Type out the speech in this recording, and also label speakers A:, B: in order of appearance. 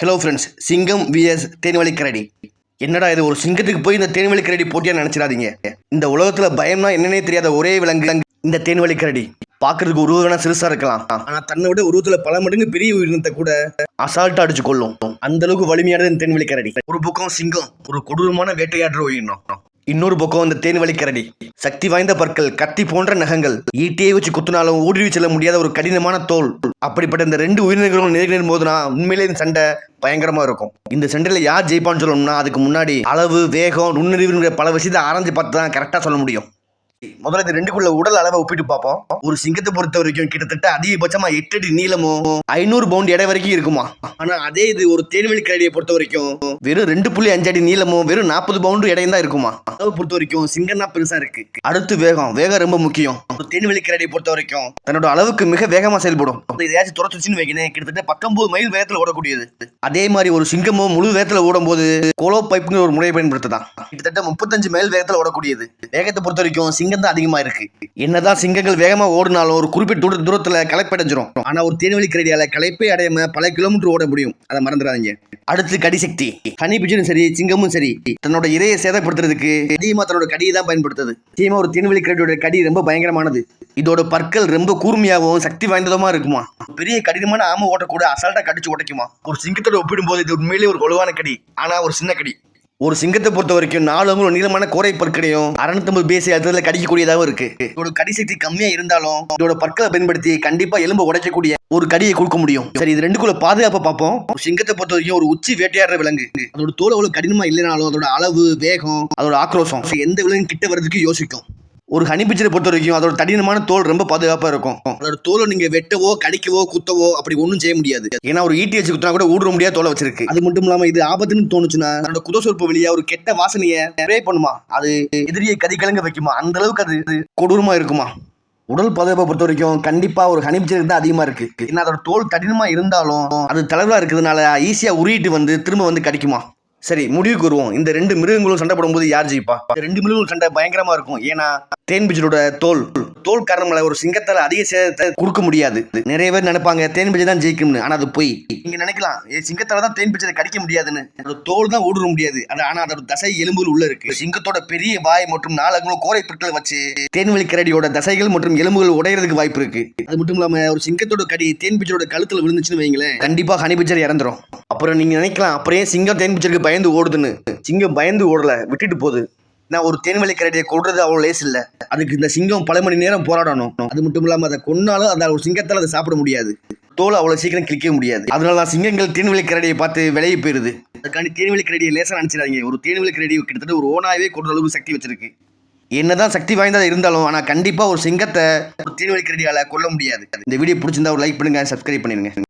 A: Hello friends சிங்கம் vs தேன்வழி கரடி. என்னடா இது ஒரு சிங்கத்துக்கு போய் இந்த தேன்வழி கரடி போட்டியாக நினச்சிடாதீங்க. இந்த உலகத்தில் பயம்னா என்னன்னே தெரியாத ஒரே விலங்கு இந்த தேன்வழி கரடி. பார்க்கறதுக்கு உருவனா சிறுசா இருக்கலாம். ஆனா தன்னை விட உருவத்துல பல மடங்கு பெரிய உயிரினத்தை கூட அசால்ட்டா அடிச்சு கொள்ளும் அந்த அளவுக்கு வலிமையானது இந்த தேன்வழி கரடி. ஒரு பக்கம் சிங்கம் ஒரு கொடூரமான வேட்டையாடுற உயிரினம். இன்னொரு பக்கம் அந்த தேன்வழி கரடி. சக்தி வாய்ந்த பற்கள் கத்தி போன்ற நகங்கள். ஈட்டியை வச்சு குத்துனாலும் ஊடுருவி செல்ல முடியாத ஒரு கடினமான தோல். அப்படிப்பட்ட இந்த ரெண்டு உயிரினங்களும் நேர்கிற போதுனா உண்மையிலே இந்த சண்டை பயங்கரமா இருக்கும். இந்த சண்டையில யார் ஜெயிப்பான்னு சொல்லணும்னா அதுக்கு முன்னாடி அளவு வேகம் நுண்ணறிவுங்கிற பல விஷயத்தை ஆராய்ஞ்சு பார்த்து தான் கரெக்டாக சொல்ல முடியும். முதல்ல இந்த ரெண்டுக்குள்ள உடல் அளவை ஒப்பிட்டு பார்ப்போம். ஒரு சிங்கத்தை பொறுத்த வரைக்கும் கிட்டத்தட்ட அதிகபட்சமா எட்டு அடி நீளமும் ஐநூறு பவுண்ட் எடை வரைக்கும் இருக்குமா? ஆனா அதே இது ஒரு தேன்வெளி கரடியை பொறுத்த வரைக்கும் வெறும் ரெண்டு புள்ளி அஞ்சு அடி நீளமும் வெறும் நாற்பது பவுண்டு எடையும் தான் இருக்குமா? அளவு பொறுத்த வரைக்கும் சிங்கம் தான் பெருசா இருக்கு. அடுத்து வேகம். வேகம் ரொம்ப முக்கியம். ஒரு தேன்வெளி கரடியை பொறுத்த வரைக்கும் தன்னோட அளவுக்கு மிக வேகமா செயல்படும். இதையாச்சும் துரத்துச்சுன்னு வைக்கணும் கிட்டத்தட்ட பத்தொன்பது மைல் வேகத்துல ஓடக்கூடியது. அதே மாதிரி ஒரு சிங்கமும் முழு வேகத்துல ஓடும் போது கோலோ பைப்புங்கிற ஒரு முறையை பயன்படுத்ததான் கிட்டத்தட்ட முப்பத்தஞ்சு மைல் வேகத்துல ஓடக்கூடியது. வேகத்தை பொறுத்த வரைக்கும் சிங்கம் தான் அதிகமா இருக்கு. என்னதான் சிங்கங்கள் வேகமா ஓடினாலும் ஒரு குறிப்பிட்ட தூர தூரத்துல களைப்படைஞ்சிரும். ஆனா ஒரு தேன்வெளி கரடியால களைப்பே அடையாம பல கிலோமீட்டர் ஓட முடியும். அதை மறந்துடாதீங்க. அடுத்து கடி சக்தி ஹனி பிஜனும் சரி சிங்கமும் சரி. தன்னோட இரையை சேதப்படுத்துறதுக்கு அதிகமா தன்னோட கடியை தான் பயன்படுத்துது. நிச்சயமா ஒரு தேன்வெளி கரடியோட கடி ரொம்ப பயங்கரமானது. இதோட பற்கள் ரொம்ப கூர்மையாகவும் சக்தி வாய்ந்ததுமா இருக்குமா? பெரிய கடினமான ஆமை ஓட்டக்கூட அசால்ட்டா கடிச்சு உடைக்குமா? ஒரு சிங்கத்தோட ஒப்பிடும்போது இது உண்மையிலேயே ஒரு வலுவான கடி. ஆனா ஒரு சின்ன கடி. ஒரு சிங்கத்தை பொறுத்த வரைக்கும் நாலு அங்குல நீளமான கோரை பற்களையும் அறுநூத்தம்பது பேசி அழுத்தத்துல கடிக்கக்கூடியதாகவும் இருக்கு. இதோட கடி சக்தி கம்மியா இருந்தாலும் இதோட பற்களை பயன்படுத்தி கண்டிப்பா எலும்பு உடைக்கக்கூடிய ஒரு கடியை கொடுக்க முடியும். சரி இது ரெண்டுக்குள்ள பாதுகாப்பை பார்ப்போம். சிங்கத்தை பொறுத்த வரைக்கும் ஒரு உச்சி வேட்டையாடுற விலங்கு. அதோட தோல் அவ்வளவு கடினமா இல்லைனாலும் அதோட அளவு வேகம் அதோட ஆக்ரோஷம் எந்த விலங்கு கிட்ட வர்றதுக்கு யோசிக்கும். ஒரு ஹனிபிச்சரை பொறுத்த வரைக்கும் அதோட தடினமான தோல் ரொம்ப பாதுகாப்பாக இருக்கும். அதோட தோலை நீங்க வெட்டவோ கடிக்கவோ குத்தவோ அப்படி ஒன்றும் செய்ய முடியாது. ஏன்னா ஒரு ஈட்டி வச்சு குத்தினா கூட ஊடுற முடியாத தோலை வச்சிருக்கு. அது மட்டும் இல்லாமல் இது ஆபத்துன்னு தோணுச்சுன்னா அதோட குத சொற்பு வெளியே ஒரு கெட்ட வாசனையை ஸ்ப்ரே பண்ணுமா? அது எதிரியை கதி கலங்க வைக்குமா? அந்த அளவுக்கு அது இது கொடூரமா இருக்குமா? உடல் பாதுகாப்பை பொறுத்த வரைக்கும் கண்டிப்பா ஒரு ஹனி தான் அதிகமா இருக்கு. ஏன்னா அதோட தோல் கடினமாக இருந்தாலும் அது தளர்வாக இருக்கிறதுனால ஈஸியா உருகிட்டு வந்து திரும்ப வந்து கடிக்குமா? சரி முடிவுக்கு வருவோம். இந்த ரெண்டு மிருகங்களும் சண்டை போடும்போது யார் ஜெயிப்பா? ரெண்டு மிருகங்களும் சண்டை பயங்கரமா இருக்கும். ஏன்னா தேன்பிஜலோட தோல். தோல் காரணமல ஒரு சிங்கத்தால் அதிக சேதத்தை கொடுக்க முடியாது. நிறைய பேர் நினைப்பாங்க தேன்பிஜை தான் ஜெயிக்கும்னு. ஆனா அது போய். நீங்க நினைக்கலாம் ஏ சிங்கத்தால தான் தேன்பிஜை கடிக்க முடியாதுன்னு. அதோட தோல் தான் ஊடுருவ முடியாது. ஆனால் ஆனா அதோட தசை எலும்புகள் உள்ள இருக்கு. சிங்கத்தோட பெரிய வாய் மற்றும் நாலு கோரை பொருட்களை வச்சு தேன்வெளி கரடியோட தசைகள் மற்றும் எலும்புகள் உடையறதுக்கு வாய்ப்பு இருக்கு. அது மட்டும் இல்லாம ஒரு சிங்கத்தோட கடி தேன்பிஜரோட கழுத்துல விழுந்துச்சுன்னு வைங்களேன். கண்டிப்பா ஹனி இறந்துரும். அப்புறம் நீங்க நினைக்கலாம் அப்புறம் ஏன் சிங்கம் தேன்பிச்சருக்கு பயந்து ஓடுதுன்னு? சிங்கம் பயந்து ஓடல விட்டுட்டு போகுது. நான் ஒரு தேன்வழி கரடியை கொள்றது அவ்வளோ லேஸ் இல்லை. அதுக்கு இந்த சிங்கம் பல மணி நேரம் போராடணும். அது மட்டும் இல்லாமல் அதை கொன்னாலும் அந்த ஒரு சிங்கத்தால் அதை சாப்பிட முடியாது. தோலை அவ்வளோ சீக்கிரம் கிளிக்க முடியாது. அதனால தான் சிங்கங்கள் தேன்வழி கரடியை பார்த்து விலகி போயிருது. அதுக்காண்டி தேன்வழி கரடியை லேசாக நினச்சிடாதீங்க. ஒரு தேன்வழி கரடி கிட்டத்தட்ட ஒரு ஓனாவே கொண்ட அளவுக்கு சக்தி வச்சிருக்கு. என்னதான் சக்தி வாய்ந்ததாக இருந்தாலும் ஆனால் கண்டிப்பாக ஒரு சிங்கத்தை ஒரு கரடியால் கொல்ல முடியாது. இந்த வீடியோ பிடிச்சிருந்தா ஒரு லைக் பண்ணுங்க சப்ஸ்கிரைப் பண்ணிடுங்க.